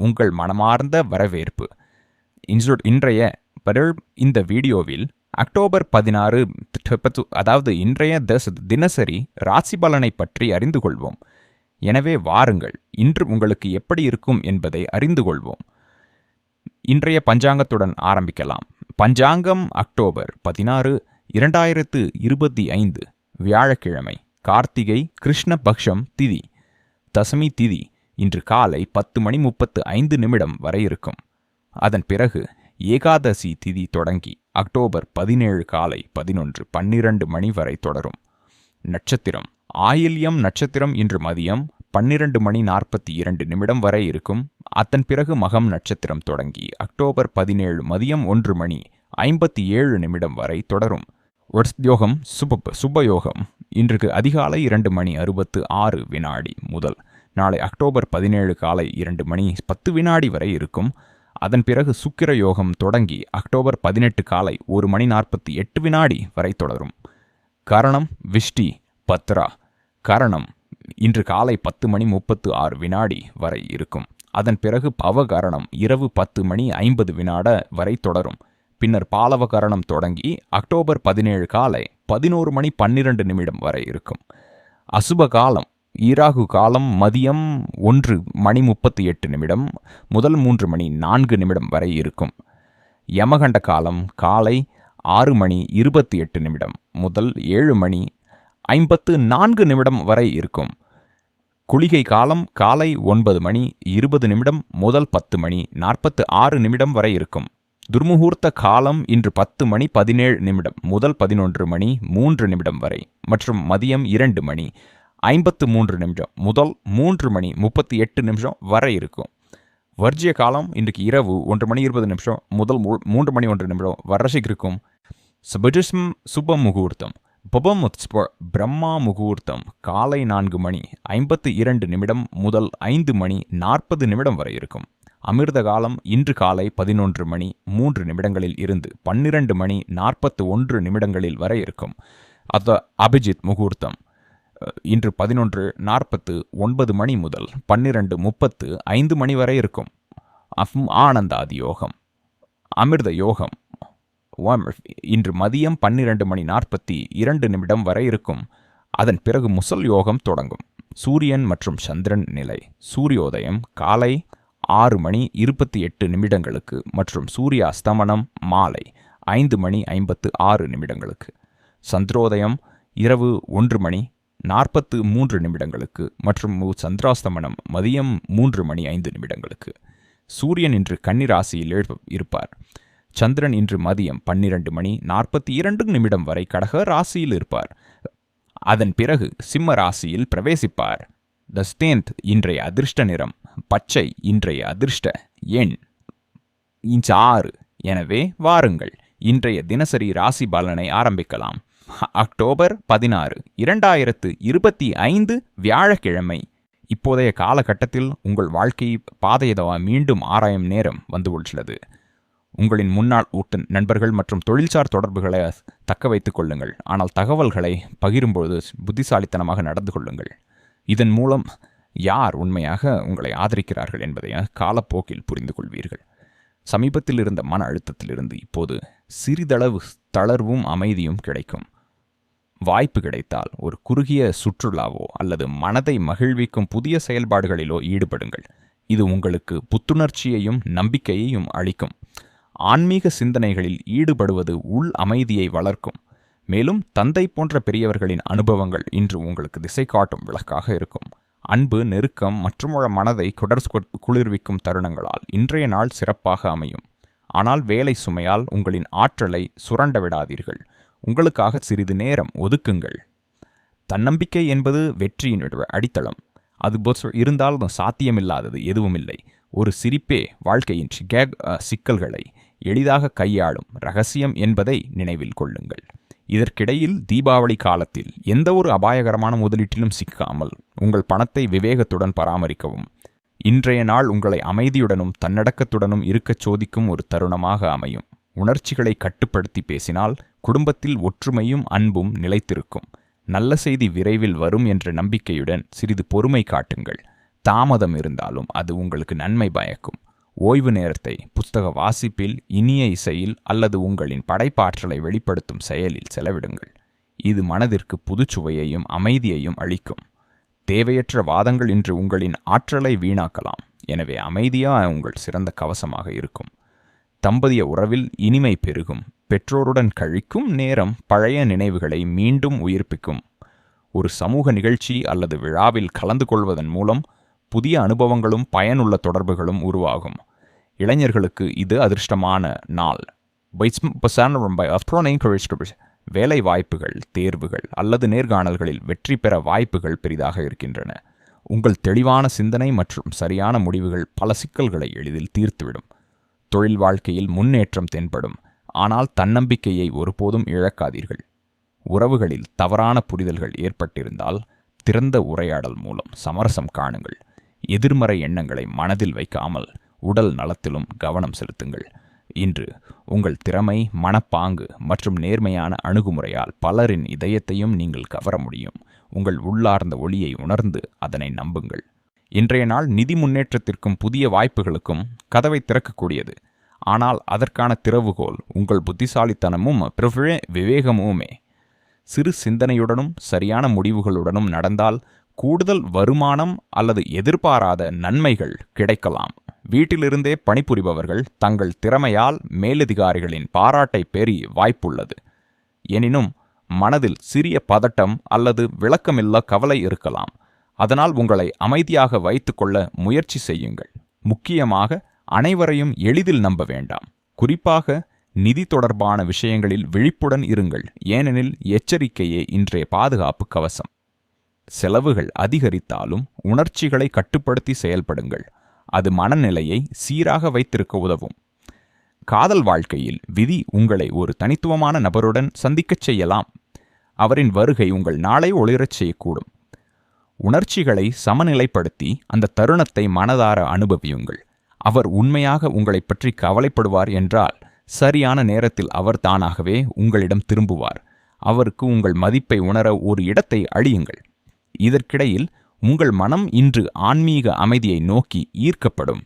உங்கள் மனமார்ந்த வரவேற்பு. இன்றைய பருள் இந்த வீடியோவில் அக்டோபர் பதினாறு அதாவது இன்றைய தச தினசரி ராசி பலனை பற்றி அறிந்து கொள்வோம். எனவே வாருங்கள் இன்று உங்களுக்கு எப்படி இருக்கும் என்பதை அறிந்து கொள்வோம். இன்றைய பஞ்சாங்கத்துடன் ஆரம்பிக்கலாம். பஞ்சாங்கம் அக்டோபர் பதினாறு இரண்டாயிரத்து இருபத்தி ஐந்து வியாழக்கிழமை கார்த்திகை கிருஷ்ண பக்ஷம் திதி தசமி திதி இன்று காலை பத்து மணி முப்பத்து ஐந்து நிமிடம் வரை இருக்கும். அதன் பிறகு ஏகாதசி திதி தொடங்கி அக்டோபர் பதினேழு காலை பதினொன்று பன்னிரண்டு மணி வரை தொடரும். நட்சத்திரம். ஆயில்யம் நட்சத்திரம் இன்று மதியம் பன்னிரண்டு மணி நாற்பத்தி இரண்டு நிமிடம் வரை இருக்கும். அதன் பிறகு மகம் நட்சத்திரம் தொடங்கி அக்டோபர் பதினேழு மதியம் ஒன்று மணி ஐம்பத்தி ஏழு நிமிடம் வரை தொடரும். யோகம் சுப சுபயோகம். இன்றுக்கு அதிகாலை இரண்டு மணி அறுபத்து ஆறு வினாடி முதல். நாளை அக்டோபர் பதினேழு காலை இரண்டு மணி பத்து வினாடி வரை இருக்கும். அதன் பிறகு சுக்கிர யோகம் தொடங்கி அக்டோபர் பதினெட்டு காலை ஒரு மணி நாற்பத்தி எட்டு வினாடி வரை தொடரும். கரணம் விஷ்டி பத்ரா. கரணம் இன்று காலை பத்து மணி முப்பத்து ஆறு வினாடி வரை இருக்கும். அதன் பிறகு பவகரணம் இரவு பத்து மணி ஐம்பது வினாட வரை தொடரும். பின்னர் பாலவகரணம் தொடங்கி அக்டோபர் பதினேழு காலை பதினோரு மணி பன்னிரண்டு நிமிடம் வரை இருக்கும். அசுப காலம் ஈராகு காலம் மதியம் ஒன்று மணி முப்பத்தி எட்டு நிமிடம் முதல் மூன்று மணி நான்கு நிமிடம் வரை இருக்கும். யமகண்ட காலம் காலை ஆறு மணி இருபத்தி எட்டு நிமிடம் முதல் ஏழு மணி ஐம்பத்து நான்கு நிமிடம் வரை இருக்கும். குளிகை காலம் காலை ஒன்பது மணி இருபது நிமிடம் முதல் பத்து மணி நாற்பத்து ஆறு நிமிடம் வரை இருக்கும். துர்முகூர்த்த காலம் இன்று பத்து மணி பதினேழு நிமிடம் முதல் பதினொன்று மணி மூன்று நிமிடம் வரை மற்றும் மதியம் இரண்டு மணி ஐம்பத்து மூன்று நிமிடம் முதல் மூன்று மணி முப்பத்தி எட்டு நிமிஷம் வரை இருக்கும். வர்ஜிய காலம் இன்றைக்கு இரவு ஒன்று மணி இருபது நிமிஷம் முதல் மூ- மூன்று மணி ஒன்று நிமிடம் வர்றசிக்கு இருக்கும். சுபஜிஸ்ம் சுப முகூர்த்தம். புபம் பிரம்மா முகூர்த்தம். காலை நான்கு மணி ஐம்பத்து இரண்டு நிமிடம் முதல் ஐந்து மணி நாற்பது நிமிடம் வரை இருக்கும். அமிர்த காலம் இன்று காலை பதினொன்று மணி மூன்று நிமிடங்களில் இருந்து பன்னிரண்டு மணி நாற்பத்து ஒன்று நிமிடங்களில் வரை இருக்கும். அத அபிஜித் முகூர்த்தம். இன்று பதினொன்று நாற்பத்து ஒன்பது மணி முதல் பன்னிரண்டு முப்பத்து ஐந்து மணி வரை இருக்கும். அஃம் ஆனந்தாதி யோகம் அமிர்த யோகம். இன்று மதியம் பன்னிரண்டு மணி நாற்பத்தி இரண்டு நிமிடம் வரை இருக்கும். அதன் பிறகு முசல் யோகம் தொடங்கும். சூரியன் மற்றும் சந்திரன் நிலை. சூரியோதயம் காலை ஆறு மணி இருபத்தி எட்டு நிமிடங்களுக்கு மற்றும் சூரிய அஸ்தமனம் மாலை ஐந்து மணி ஐம்பத்து ஆறு நிமிடங்களுக்கு. சந்திரோதயம் இரவு ஒன்று மணி நாற்பத்து மூன்று நிமிடங்களுக்கு மற்றும் சந்திராஸ்தமனம் மதியம் மூன்று மணி ஐந்து நிமிடங்களுக்கு. சூரியன் இன்று கன்னிராசியில் எழுப்ப- இருப்பார். சந்திரன் இன்று மதியம் பன்னிரண்டு மணி நாற்பத்தி இரண்டு நிமிடம் வரை கடக ராசியில் இருப்பார். அதன் பிறகு சிம்ம ராசியில் பிரவேசிப்பார். த ஸ்டேந்த் இன்றைய அதிர்ஷ்ட நிறம் பச்சை இன்றைய அதிர்ஷ்ட எண். இன்ச் ஆறு. எனவே வாருங்கள் இன்றைய தினசரி ராசி பலனை ஆரம்பிக்கலாம். அக்டோபர் பதினாறு இரண்டாயிரத்து இருபத்தி ஐந்து வியாழக்கிழமை. இப்போதைய காலகட்டத்தில் உங்கள் வாழ்க்கை பாதையதவா மீண்டும் ஆராயும் நேரம் வந்து உள்ளது உங்களின் முன்னாள் ஊட்ட நண்பர்கள் மற்றும் தொழில்சார் தொடர்புகளை தக்க வைத்துக் கொள்ளுங்கள். ஆனால் தகவல்களை பகிரும்போது புத்திசாலித்தனமாக நடந்து கொள்ளுங்கள். இதன் மூலம் யார் உண்மையாக உங்களை ஆதரிக்கிறார்கள் என்பதை காலப்போக்கில் புரிந்து கொள்வீர்கள். சமீபத்தில் இருந்த மன அழுத்தத்திலிருந்து இப்போது சிறிதளவு தளர்வும் அமைதியும் கிடைக்கும். வாய்ப்பு கிடைத்தால் ஒரு குறுகிய சுற்றுலாவோ அல்லது மனதை மகிழ்விக்கும் புதிய செயல்பாடுகளிலோ ஈடுபடுங்கள். இது உங்களுக்கு புத்துணர்ச்சியையும் நம்பிக்கையையும் அளிக்கும். ஆன்மீக சிந்தனைகளில் ஈடுபடுவது உள் அமைதியை வளர்க்கும். மேலும் தந்தை போன்ற பெரியவர்களின் அனுபவங்கள் இன்று உங்களுக்கு திசை காட்டும் விளக்காக இருக்கும். அன்பு நெருக்கம் மற்றும் உள்ள மனதை குடர் குளிர்விக்கும் தருணங்களால் இன்றைய நாள் சிறப்பாக அமையும். ஆனால் வேலை சுமையால் உங்களின் ஆற்றலை சுரண்ட விடாதீர்கள். உங்களுக்காக சிறிது நேரம் ஒதுக்குங்கள். தன்னம்பிக்கை என்பது வெற்றியின் அடித்தளம். அது இருந்தாலும் சாத்தியமில்லாதது எதுவும் இல்லை ஒரு சிரிப்பே வாழ்க்கையின் சிக- சிக்கல்களை எளிதாக கையாளும் ரகசியம் என்பதை நினைவில் கொள்ளுங்கள். இதற்கிடையில் தீபாவளி காலத்தில் எந்த ஒரு அபாயகரமான முதலீட்டிலும் சிக்காமல் உங்கள் பணத்தை விவேகத்துடன் பராமரிக்கவும். இன்றைய நாள் உங்களை அமைதியுடனும் தன்னடக்கத்துடனும் இருக்கச் சோதிக்கும் ஒரு தருணமாக அமையும். உணர்ச்சிகளை கட்டுப்படுத்தி பேசினால் குடும்பத்தில் ஒற்றுமையும் அன்பும் நிலைத்திருக்கும். நல்ல செய்தி விரைவில் வரும் என்ற நம்பிக்கையுடன் சிறிது பொறுமை காட்டுங்கள். தாமதம் இருந்தாலும் அது உங்களுக்கு நன்மை பயக்கும். ஓய்வு நேரத்தை புஸ்தக வாசிப்பில் இனிய இசையில் அல்லது உங்களின் படைப்பாற்றலை வெளிப்படுத்தும் செயலில் செலவிடுங்கள். இது மனதிற்கு புதுச்சுவையையும் அமைதியையும் அளிக்கும். தேவையற்ற வாதங்கள் இன்று உங்களின் ஆற்றலை வீணாக்கலாம். எனவே அமைதியா உங்கள் சிறந்த கவசமாக இருக்கும். தம்பதிய உறவில் இனிமை பெருகும். பெற்றோருடன் கழிக்கும் நேரம் பழைய நினைவுகளை மீண்டும் உயிர்ப்பிக்கும். ஒரு சமூக நிகழ்ச்சி அல்லது விழாவில் கலந்து கொள்வதன் மூலம் புதிய அனுபவங்களும் பயனுள்ள தொடர்புகளும் உருவாகும். இளைஞர்களுக்கு இது அதிர்ஷ்டமான நாள். வேலை வாய்ப்புகள் தேர்வுகள் அல்லது நேர்காணல்களில் வெற்றி பெற வாய்ப்புகள் பெரிதாக இருக்கின்றன. உங்கள் தெளிவான சிந்தனை மற்றும் சரியான முடிவுகள் பல சிக்கல்களை எளிதில் தீர்த்துவிடும். தொழில் வாழ்க்கையில் முன்னேற்றம் தென்படும். ஆனால் தன்னம்பிக்கையை ஒருபோதும் இழக்காதீர்கள். உறவுகளில் தவறான புரிதல்கள் ஏற்பட்டிருந்தால் திறந்த உரையாடல் மூலம் சமரசம் காணுங்கள். எதிர்மறை எண்ணங்களை மனதில் வைக்காமல் உடல் நலத்திலும் கவனம் செலுத்துங்கள். இன்று உங்கள் திறமை மனப்பாங்கு மற்றும் நேர்மையான அணுகுமுறையால் பலரின் இதயத்தையும் நீங்கள் கவர முடியும். உங்கள் உள்ளார்ந்த ஒளியை உணர்ந்து அதனை நம்புங்கள். இன்றைய நாள் நிதி முன்னேற்றத்திற்கும் புதிய வாய்ப்புகளுக்கும் கதவை திறக்கக்கூடியது. ஆனால் அதற்கான திறவுகோல் உங்கள் புத்திசாலித்தனமும் விவேகமுமே. சிறு சிந்தனையுடனும் சரியான முடிவுகளுடனும் நடந்தால் கூடுதல் வருமானம் அல்லது எதிர்பாராத நன்மைகள் கிடைக்கலாம். வீட்டிலிருந்தே பணிபுரிபவர்கள் தங்கள் திறமையால் மேலதிகாரிகளின் பாராட்டை பெறி வாய்ப்புள்ளது. எனினும் மனதில் சிறிய பதட்டம் அல்லது விளக்கமில்ல கவலை இருக்கலாம். அதனால் உங்களை அமைதியாக வைத்துக்கொள்ள முயற்சி செய்யுங்கள். முக்கியமாக அனைவரையும் எளிதில் நம்ப வேண்டாம். குறிப்பாக நிதி தொடர்பான விஷயங்களில் விழிப்புடன் இருங்கள். ஏனெனில் எச்சரிக்கையே இன்றைய பாதுகாப்பு கவசம். செலவுகள் அதிகரித்தாலும் உணர்ச்சிகளை கட்டுப்படுத்தி செயல்படுங்கள். அது மனநிலையை சீராக வைத்திருக்க உதவும். காதல் வாழ்க்கையில் விதி உங்களை ஒரு தனித்துவமான நபருடன் சந்திக்கச் செய்யலாம். அவரின் வருகை உங்கள் நாளை ஒளிரச் செய்யக்கூடும். உணர்ச்சிகளை சமநிலைப்படுத்தி அந்த தருணத்தை மனதார அனுபவியுங்கள். அவர் உண்மையாக உங்களைப் பற்றி கவலைப்படுவார் என்றால் சரியான நேரத்தில் அவர் தானாகவே உங்களிடம் திரும்புவார். அவருக்கு உங்கள் மதிப்பை உணர ஒரு இடத்தை அழியுங்கள். இதற்கிடையில் உங்கள் மனம் இன்று ஆன்மீக அமைதியை நோக்கி ஈர்க்கப்படும்.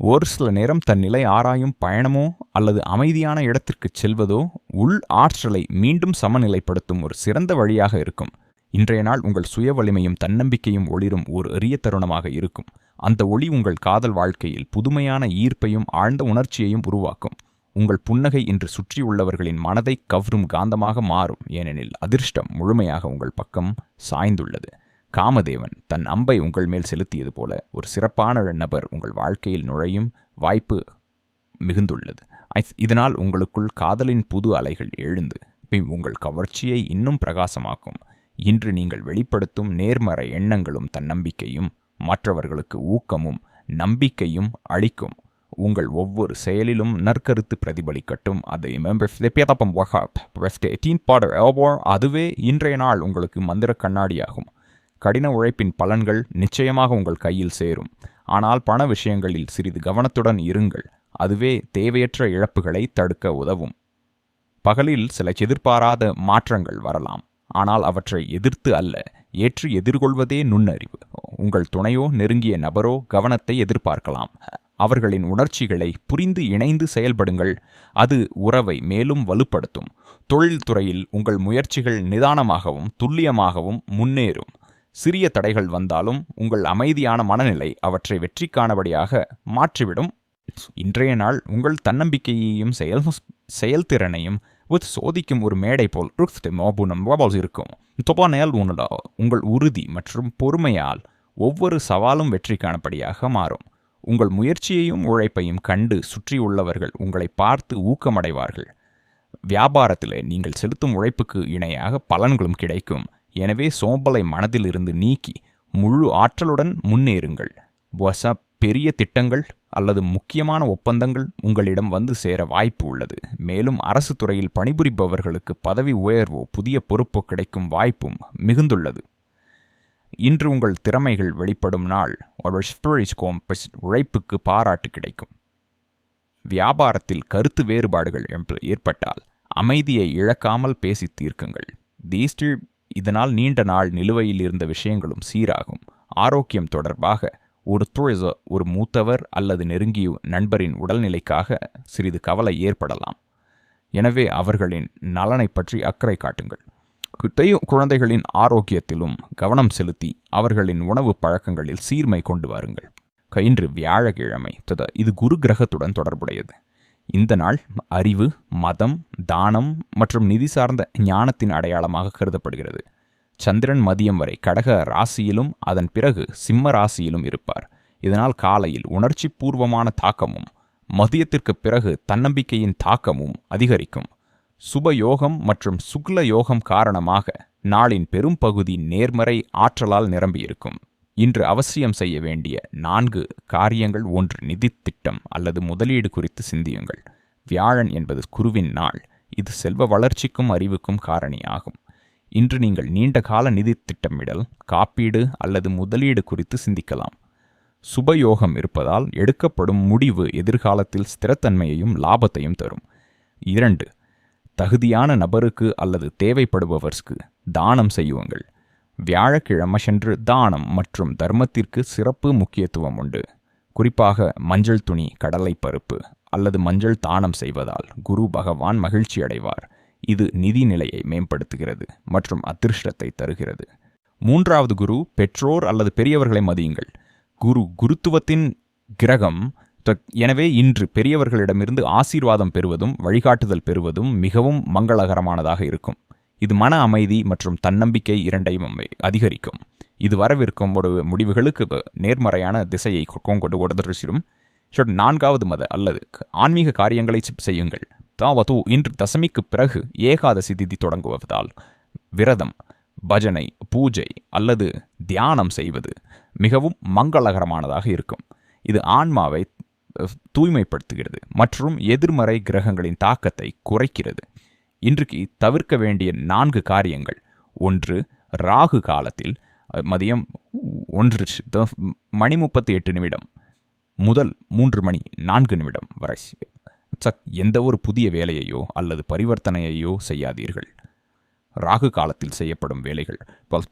ஒரு சில நேரம் தன் நிலை ஆராயும் பயணமோ அல்லது அமைதியான இடத்திற்குச் செல்வதோ உள் ஆற்றலை மீண்டும் சமநிலைப்படுத்தும் ஒரு சிறந்த வழியாக இருக்கும். இன்றைய நாள் உங்கள் சுய வலிமையும் தன்னம்பிக்கையும் ஒளிரும் ஒரு எரிய தருணமாக இருக்கும். அந்த ஒளி உங்கள் காதல் வாழ்க்கையில் புதுமையான ஈர்ப்பையும் ஆழ்ந்த உணர்ச்சியையும் உருவாக்கும். உங்கள் புன்னகை இன்று சுற்றியுள்ளவர்களின் மனதை கவரும் காந்தமாக மாறும். ஏனெனில் அதிர்ஷ்டம் முழுமையாக உங்கள் பக்கம் சாய்ந்துள்ளது. காமதேவன் தன் அம்பை உங்கள் மேல் செலுத்தியது போல ஒரு சிறப்பான நபர் உங்கள் வாழ்க்கையில் நுழையும் வாய்ப்பு மிகுந்துள்ளது. இதனால் உங்களுக்குள் காதலின் புது அலைகள் எழுந்து பின் உங்கள் கவர்ச்சியை இன்னும் பிரகாசமாக்கும். இன்று நீங்கள் வெளிப்படுத்தும் நேர்மறை எண்ணங்களும் தன்னம்பிக்கையும் மற்றவர்களுக்கு ஊக்கமும் நம்பிக்கையும் அளிக்கும். உங்கள் ஒவ்வொரு செயலிலும் நற்கருத்து பிரதிபலிக்கட்டும். அதை அதுவே இன்றைய நாள் உங்களுக்கு மந்திர கண்ணாடியாகும். கடின உழைப்பின் பலன்கள் நிச்சயமாக உங்கள் கையில் சேரும். ஆனால் பண விஷயங்களில் சிறிது கவனத்துடன் இருங்கள். அதுவே தேவையற்ற இழப்புகளை தடுக்க உதவும். பகலில் சில எதிர்பாராத மாற்றங்கள் வரலாம். ஆனால் அவற்றை எதிர்த்து அல்ல ஏற்று எதிர்கொள்வதே நுண்ணறிவு. உங்கள் துணையோ நெருங்கிய நபரோ கவனத்தை எதிர்பார்க்கலாம். அவர்களின் உணர்ச்சிகளை புரிந்து இணைந்து செயல்படுங்கள். அது உறவை மேலும் வலுப்படுத்தும். தொழில்துறையில் உங்கள் முயற்சிகள் நிதானமாகவும் துல்லியமாகவும் முன்னேறும். சிறிய தடைகள் வந்தாலும் உங்கள் அமைதியான மனநிலை அவற்றை வெற்றிக்கானபடியாக மாற்றிவிடும். இன்றைய நாள் உங்கள் தன்னம்பிக்கையையும் செயல் செயல்திறனையும் வித் சோதிக்கும் ஒரு மேடை போல் இருக்கும். தொபானையால் உணலா உங்கள் உறுதி மற்றும் பொறுமையால் ஒவ்வொரு சவாலும் வெற்றி காணப்படியாக மாறும். உங்கள் முயற்சியையும் உழைப்பையும் கண்டு சுற்றியுள்ளவர்கள் உங்களை பார்த்து ஊக்கமடைவார்கள். வியாபாரத்தில் நீங்கள் செலுத்தும் உழைப்புக்கு இணையாக பலன்களும் கிடைக்கும். எனவே சோம்பலை மனதிலிருந்து நீக்கி முழு ஆற்றலுடன் முன்னேறுங்கள். பெரிய திட்டங்கள் அல்லது முக்கியமான ஒப்பந்தங்கள் உங்களிடம் வந்து சேர வாய்ப்பு உள்ளது. மேலும் அரசு துறையில் பணிபுரிபவர்களுக்கு பதவி உயர்வோ புதிய பொறுப்போ கிடைக்கும் வாய்ப்பும் மிகுந்துள்ளது. இன்று உங்கள் திறமைகள் வெளிப்படும் நாள். ஒரு உழைப்புக்கு பாராட்டு கிடைக்கும். வியாபாரத்தில் கருத்து வேறுபாடுகள் ஏற்பட்டால் அமைதியை இழக்காமல் பேசி தீர்க்குங்கள். தீஸ்டில் இதனால் நீண்ட நாள் நிலுவையில் இருந்த விஷயங்களும் சீராகும். ஆரோக்கியம் தொடர்பாக ஒரு துழிச ஒரு மூத்தவர் அல்லது நெருங்கிய நண்பரின் உடல்நிலைக்காக சிறிது கவலை ஏற்படலாம். எனவே அவர்களின் நலனை பற்றி அக்கறை காட்டுங்கள். குத்தையும் குழந்தைகளின் ஆரோக்கியத்திலும் கவனம் செலுத்தி அவர்களின் உணவு பழக்கங்களில் சீர்மை கொண்டு வாருங்கள். இன்று வியாழக்கிழமை தத இது குரு கிரகத்துடன் தொடர்புடையது. இந்த நாள் அறிவு மதம் தானம் மற்றும் நிதி சார்ந்த ஞானத்தின் அடையாளமாக கருதப்படுகிறது. சந்திரன் மதியம் வரை கடக ராசியிலும் அதன் பிறகு சிம்ம ராசியிலும் இருப்பார். இதனால் காலையில் உணர்ச்சி பூர்வமான தாக்கமும் மதியத்திற்கு பிறகு தன்னம்பிக்கையின் தாக்கமும் அதிகரிக்கும். சுப யோகம் மற்றும் சுக்ல யோகம் காரணமாக நாளின் பெரும் பகுதி நேர்மறை ஆற்றலால் நிரம்பியிருக்கும். இன்று அவசியம் செய்ய வேண்டிய நான்கு காரியங்கள் ஒன்று நிதி திட்டம் அல்லது முதலீடு குறித்து சிந்தியுங்கள். வியாழன் என்பது குருவின் நாள். இது செல்வ வளர்ச்சிக்கும் அறிவுக்கும் காரணியாகும். இன்று நீங்கள் நீண்ட கால நிதி திட்டமிடல் காப்பீடு அல்லது முதலீடு குறித்து சிந்திக்கலாம். சுபயோகம் இருப்பதால் எடுக்கப்படும் முடிவு எதிர்காலத்தில் ஸ்திரத்தன்மையையும் லாபத்தையும் தரும். இரண்டு தகுதியான நபருக்கு அல்லது தேவைப்படுபவர்க்கு தானம் செய்யுங்கள். வியாழக்கிழமை சென்று தானம் மற்றும் தர்மத்திற்கு சிறப்பு முக்கியத்துவம் உண்டு. குறிப்பாக மஞ்சள் துணி கடலை பருப்பு அல்லது மஞ்சள் தானம் செய்வதால் குரு பகவான் மகிழ்ச்சி அடைவார் இது நிதி நிலையை மேம்படுத்துகிறது மற்றும் அதிர்ஷ்டத்தை தருகிறது. மூன்றாவது குரு பெற்றோர் அல்லது பெரியவர்களை மதியுங்கள். குரு குருத்துவத்தின் கிரகம் எனவே இன்று பெரியவர்களிடமிருந்து ஆசீர்வாதம் பெறுவதும் வழிகாட்டுதல் பெறுவதும் மிகவும் மங்களகரமானதாக இருக்கும். இது மன அமைதி மற்றும் தன்னம்பிக்கை இரண்டையும் அதிகரிக்கும். இது வரவிருக்கும் ஒரு முடிவுகளுக்கு நேர்மறையான திசையை கொண்டு கொடுத்திருச்சிடும் நான்காவது மத அல்லது ஆன்மீக காரியங்களை செய்யுங்கள். தாவது இன்று தசமிக்கு பிறகு ஏகாதசி திதி தொடங்குவதால் விரதம் பஜனை பூஜை அல்லது தியானம் செய்வது மிகவும் மங்களகரமானதாக இருக்கும். இது ஆன்மாவை தூய்மைப்படுத்துகிறது மற்றும் எதிர்மறை கிரகங்களின் தாக்கத்தை குறைக்கிறது. இன்றைக்கு தவிர்க்க வேண்டிய நான்கு காரியங்கள். ஒன்று ராகு காலத்தில் மதியம் ஒன்று மணி முப்பத்தி எட்டு நிமிடம் முதல் மூன்று மணி நான்கு நிமிடம் வரை எந்த ஒரு புதிய வேலையையோ அல்லது பரிவர்த்தனையையோ செய்யாதீர்கள். ராகு காலத்தில் செய்யப்படும் வேலைகள்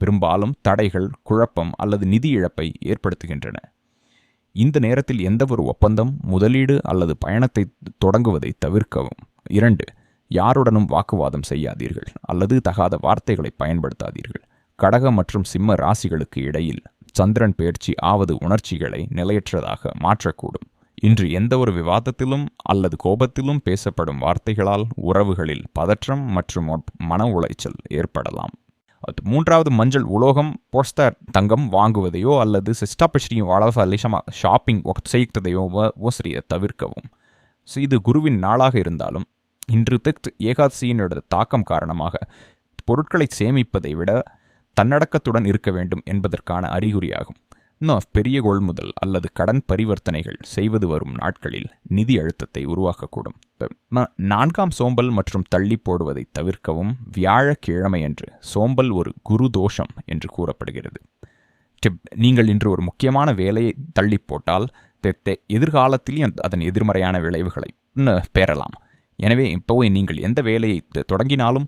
பெரும்பாலும் தடைகள் குழப்பம் அல்லது நிதி இழப்பை ஏற்படுத்துகின்றன. இந்த நேரத்தில் எந்த ஒரு ஒப்பந்தம் முதலீடு அல்லது பயணத்தை தொடங்குவதை தவிர்க்கவும். இரண்டு யாருடனும் வாக்குவாதம் செய்யாதீர்கள் அல்லது தகாத வார்த்தைகளை பயன்படுத்தாதீர்கள். கடக மற்றும் சிம்ம ராசிகளுக்கு இடையில் சந்திரன் பயிற்சி ஆவது உணர்ச்சிகளை நிலையற்றதாக மாற்றக்கூடும். இன்று எந்த ஒரு விவாதத்திலும் அல்லது கோபத்திலும் பேசப்படும் வார்த்தைகளால் உறவுகளில் பதற்றம் மற்றும் மன உளைச்சல் ஏற்படலாம். மூன்றாவது மஞ்சள் உலோகம் போஸ்டர் தங்கம் வாங்குவதையோ அல்லது சிஸ்டாபஸ்ரீயும் வளசலிஷமா ஷாப்பிங் செய்ததையோ ஓசரியை தவிர்க்கவும். ஸோ இது குருவின் நாளாக இருந்தாலும் இன்று திக்த் ஏகாதசியினோட தாக்கம் காரணமாக பொருட்களை சேமிப்பதை விட தன்னடக்கத்துடன் இருக்க வேண்டும் என்பதற்கான அறிகுறியாகும். இன்னும் பெரிய கொள்முதல் அல்லது கடன் பரிவர்த்தனைகள் செய்வது வரும் நாட்களில் நிதி அழுத்தத்தை உருவாக்கக்கூடும். நான்காம் சோம்பல் மற்றும் தள்ளி போடுவதை தவிர்க்கவும் வியாழக்கிழமை என்று சோம்பல் ஒரு குரு தோஷம் என்று கூறப்படுகிறது. நீங்கள் இன்று ஒரு முக்கியமான வேலையை தள்ளி போட்டால் எதிர்காலத்திலேயும் அதன் எதிர்மறையான விளைவுகளை பெறலாம். எனவே இப்போவே நீங்கள் எந்த வேலையை தொடங்கினாலும்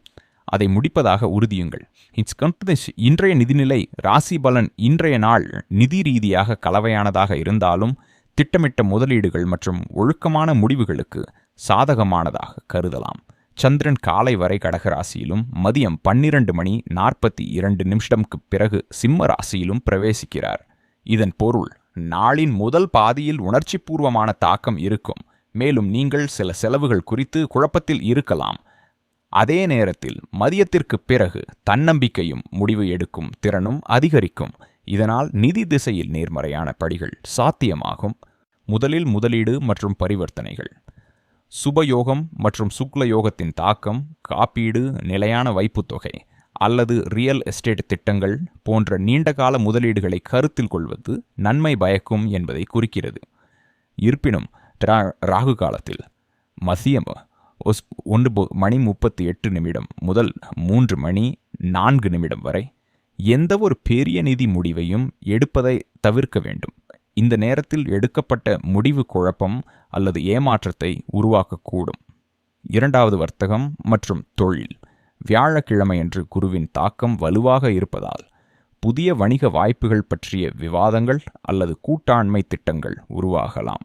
அதை முடிப்பதாக உறுதியுங்கள். இட்ஸ் இன்றைய நிதிநிலை ராசி பலன் இன்றைய நாள் நிதி ரீதியாக கலவையானதாக இருந்தாலும் திட்டமிட்ட முதலீடுகள் மற்றும் ஒழுக்கமான முடிவுகளுக்கு சாதகமானதாக கருதலாம். சந்திரன் காலை வரை கடகராசியிலும் மதியம் பன்னிரண்டு மணி நாற்பத்தி இரண்டு நிமிஷம்க்கு பிறகு சிம்ம ராசியிலும் பிரவேசிக்கிறார். இதன் பொருள் நாளின் முதல் பாதியில் உணர்ச்சிபூர்வமான தாக்கம் இருக்கும். மேலும் நீங்கள் சில செலவுகள் குறித்து குழப்பத்தில் இருக்கலாம். அதே நேரத்தில் மதியத்திற்கு பிறகு தன்னம்பிக்கையும் முடிவு எடுக்கும் திறனும் அதிகரிக்கும். இதனால் நிதி திசையில் நேர்மறையான படிகள் சாத்தியமாகும். முதலில் முதலீடு மற்றும் பரிவர்த்தனைகள். சுபயோகம் மற்றும் சுக்ல யோகத்தின் தாக்கம் காப்பீடு நிலையான வைப்புத்தொகை அல்லது ரியல் எஸ்டேட் திட்டங்கள் போன்ற நீண்டகால முதலீடுகளை கருத்தில் கொள்வது நன்மை பயக்கும் என்பதை குறிக்கிறது. இருப்பினும் ராகு காலத்தில் மசியம் ஒஸ் ஒன்று மணி முப்பத்தி எட்டு நிமிடம் முதல் மூன்று மணி நான்கு நிமிடம் வரை எந்த ஒரு பெரிய நிதி முடிவையும் எடுப்பதை தவிர்க்க வேண்டும். இந்த நேரத்தில் எடுக்கப்பட்ட முடிவு குழப்பம் அல்லது ஏமாற்றத்தை உருவாக்கக்கூடும். இரண்டாவது வர்த்தகம் மற்றும் தொழில். வியாழக்கிழமையன்று குருவின் தாக்கம் வலுவாக இருப்பதால் புதிய வணிக வாய்ப்புகள் பற்றிய விவாதங்கள் அல்லது கூட்டாண்மை திட்டங்கள் உருவாகலாம்.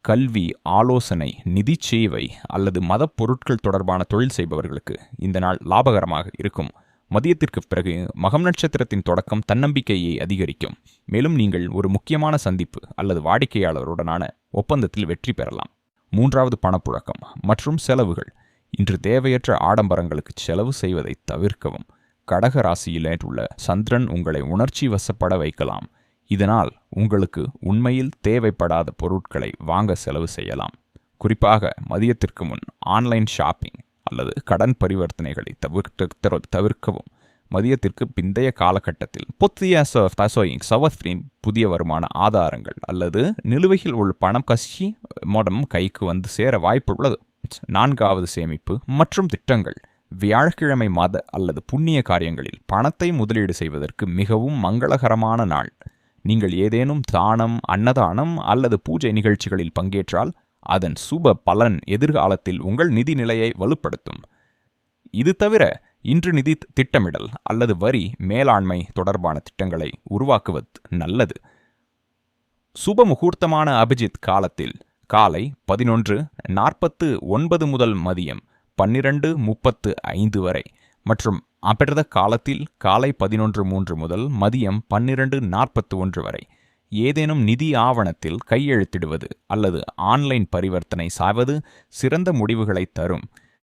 கல்வி ஆலோசனை நிதி சேவை அல்லது மதப் பொருட்கள் தொடர்பான தொழில் செய்பவர்களுக்கு இந்த நாள் லாபகரமாக இருக்கும். மதியத்திற்கு பிறகு மகம் நட்சத்திரத்தின் தொடக்கம் தன்னம்பிக்கையை அதிகரிக்கும். மேலும் நீங்கள் ஒரு முக்கியமான சந்திப்பு அல்லது வாடிக்கையாளருடனான ஒப்பந்தத்தில் வெற்றி பெறலாம். மூன்றாவது பணப்புழக்கம் மற்றும் செலவுகள். இன்று தேவையற்ற ஆடம்பரங்களுக்கு செலவு செய்வதை தவிர்க்கவும். கடக ராசியில் உள்ள சந்திரன் உங்களை உணர்ச்சி வசப்பட வைக்கலாம். இதனால் உங்களுக்கு உண்மையில் தேவைப்படாத பொருட்களை வாங்க செலவு செய்யலாம். குறிப்பாக மதியத்திற்கு முன் ஆன்லைன் ஷாப்பிங் அல்லது கடன் பரிவர்த்தனைகளை தவிர்க்க தவிர்க்கவும். மதியத்திற்கு பிந்தைய காலகட்டத்தில் புத்திய தசோயிங் சவஸ்ரீம் புதிய வருமான ஆதாரங்கள் அல்லது நிலுவையில் உள்ள பணம் கசி மோடம் கைக்கு வந்து சேர வாய்ப்பு உள்ளது. நான்காவது சேமிப்பு மற்றும் திட்டங்கள். வியாழக்கிழமை மத அல்லது புண்ணிய காரியங்களில் பணத்தை முதலீடு செய்வதற்கு மிகவும் மங்களகரமான நாள். நீங்கள் ஏதேனும் தானம் அன்னதானம் அல்லது பூஜை நிகழ்ச்சிகளில் பங்கேற்றால் அதன் சுப பலன் எதிர்காலத்தில் உங்கள் நிதி நிலையை வலுப்படுத்தும். இது தவிர இன்று நிதி திட்டமிடல் அல்லது வரி மேலாண்மை தொடர்பான திட்டங்களை உருவாக்குவது நல்லது. சுப முகூர்த்தமான அபிஜித் காலத்தில் காலை பதினொன்று நாற்பத்து ஒன்பது முதல் மதியம் பன்னிரண்டு முப்பத்து ஐந்து வரை மற்றும் அபிரத காலத்தில் காலை பதினொன்று மூன்று முதல் மதியம் பன்னிரண்டு நாற்பத்து ஒன்று வரை ஏதேனும் நிதி ஆவணத்தில் கையெழுத்திடுவது அல்லது ஆன்லைன் பரிவர்த்தனை சாவது சிறந்த முடிவுகளை தரும்.